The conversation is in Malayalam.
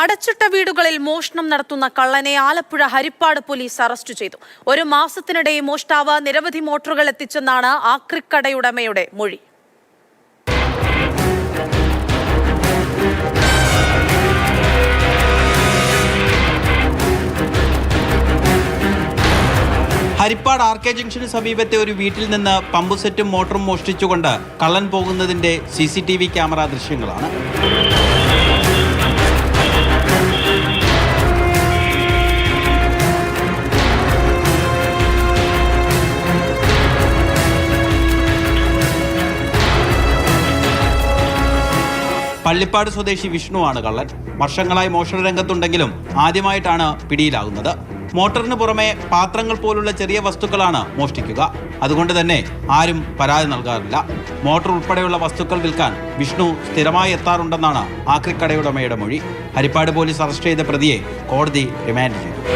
അടച്ചിട്ട വീടുകളിൽ മോഷണം നടത്തുന്ന കള്ളനെ ആലപ്പുഴ ഹരിപ്പാട് പോലീസ് അറസ്റ്റ് ചെയ്തു. ഒരു മാസത്തിനിടെ മോഷ്ടാവ് നിരവധി മോട്ടോറുകൾ എത്തിച്ചെന്നാണ് ആക്രിക്കടയുടമയുടെ മൊഴി. ഹരിപ്പാട് ആർ കെ ജംഗ്ഷന് സമീപത്തെ ഒരു വീട്ടിൽ നിന്ന് പമ്പു സെറ്റും മോട്ടറും മോഷ്ടിച്ചുകൊണ്ട് കള്ളൻ പോകുന്നതിന്റെ C C T V camera ദൃശ്യങ്ങളാണ്. പള്ളിപ്പാട് സ്വദേശി വിഷ്ണുവാണ് കള്ളൻ. വർഷങ്ങളായി മോഷണ രംഗത്തുണ്ടെങ്കിലും ആദ്യമായിട്ടാണ് പിടിയിലാകുന്നത്. മോട്ടറിന് പുറമെ പാത്രങ്ങൾ പോലുള്ള ചെറിയ വസ്തുക്കളാണ് മോഷ്ടിക്കുക. അതുകൊണ്ട് തന്നെ ആരും പരാതി നൽകാറില്ല. മോട്ടോർ ഉൾപ്പെടെയുള്ള വസ്തുക്കൾ വിൽക്കാൻ വിഷ്ണു സ്ഥിരമായി എത്താറുണ്ടെന്നാണ് ആക്രിക്കടയുടമയുടെ മൊഴി. ഹരിപ്പാട് പോലീസ് അറസ്റ്റ് ചെയ്ത പ്രതിയെ കോടതി റിമാൻഡ് ചെയ്തു.